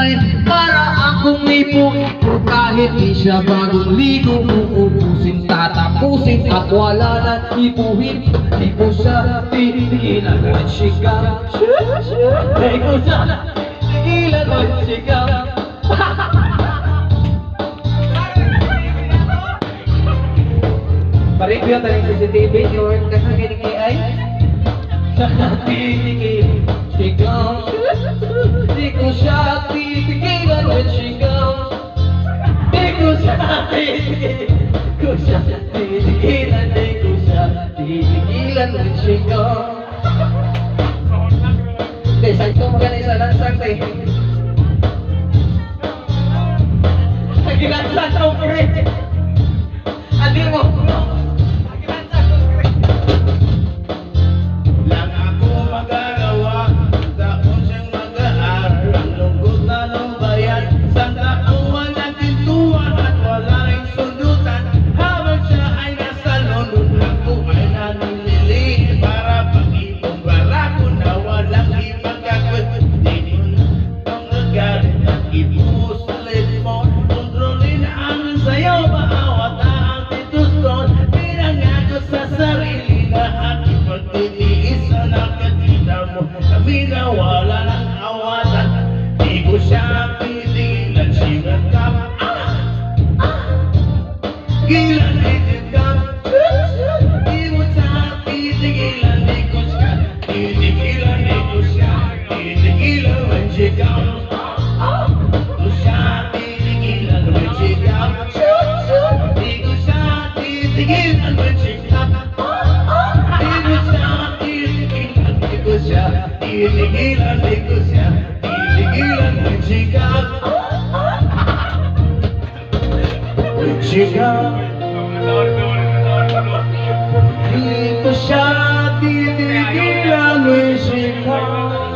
bantay Para akong ipo Kahit di siya bagong ligo Uubusin, tatapusin At wala na ipuhin Di ko siya titigilan At sigaw. Di ko siya titigilan At sigaw. Paribyo tayo sa CCTV, or nakakinig AI. Titigil, sigaw ko siya titigilan Di ko siya titigilan At sigaw Hindi, saan ko magaling sa lansang tayo? Nagilansan sa upre. Nagalit At ipusulit mo sayaw Maawat na ang tituston Pinangako sa sarili na aking pagtitiis na nakakita mo. Kami na wala ng awatan Di ko siya pinigilan Sigat ka ah, ah. Mo siya pinigilan Di ko siya Titigilan Di ko siya comes Di ko शादी दी गिरा में शिखा